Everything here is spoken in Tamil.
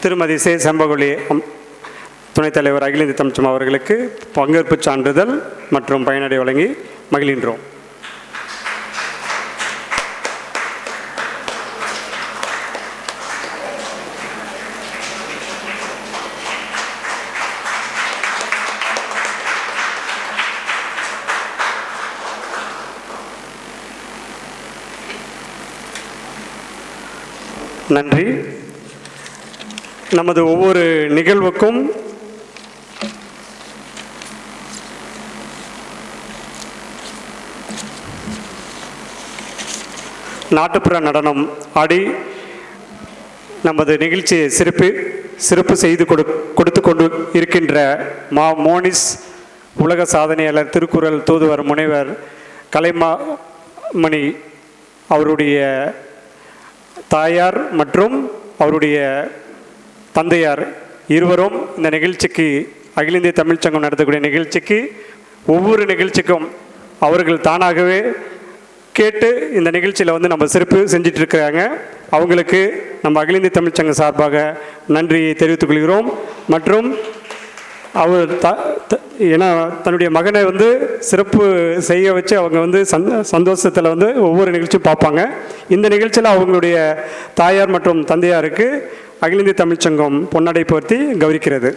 திருமதி சே செம்பகுலி அம்- துணைத் தலைவர் அகில இந்திய தமிழ்ச்சம் அவர்களுக்கு பங்கேற்பு சான்றிதழ் மற்றும் பயனடை வழங்கி மகிழ்கின்றோம். நன்றி. நமது ஒவ்வொரு நிகழ்வுக்கும் நாட்டுப்புற நடனம் ஆடி நமது நிகழ்ச்சியை சிறப்பு சிறப்பு செய்து கொடு கொடுத்து கொண்டு இருக்கின்ற மா மோனிஸ் உலக சாதனையாளர் திருக்குறள் தூதுவர் முனைவர் கலைமா மணி அவருடைய தாயார் மற்றும் அவருடைய தந்தையார் இருவரும் இந்த நிகழ்ச்சிக்கு அகில இந்திய தமிழ்ச்சங்கம் நடத்தக்கூடிய நிகழ்ச்சிக்கு ஒவ்வொரு நிகழ்ச்சிக்கும் அவர்கள் தானாகவே கேட்டு இந்த நிகழ்ச்சியில் வந்து நம்ம சிறப்பு செஞ்சிட்டு இருக்கிறாங்க அவங்களுக்கு நம்ம அகில இந்திய தமிழ்ச்சங்கம் சார்பாக நன்றியை தெரிவித்துக் கொள்கிறோம். மற்றும் அவர் த த- ஏன்னா தன்னுடைய மகனை வந்து சிறப்பு செய்ய வச்சு அவங்க வந்து சந்த சந்தோஷத்தில் வந்து ஒவ்வொரு நிகழ்ச்சியும் பார்ப்பாங்க. இந்த நிகழ்ச்சியில் அவங்களுடைய தாயார் மற்றும் தந்தையாருக்கு அகில இந்திய தமிழ்ச்சங்கம் பொன்னடை போர்த்தி கௌரிக்கிறது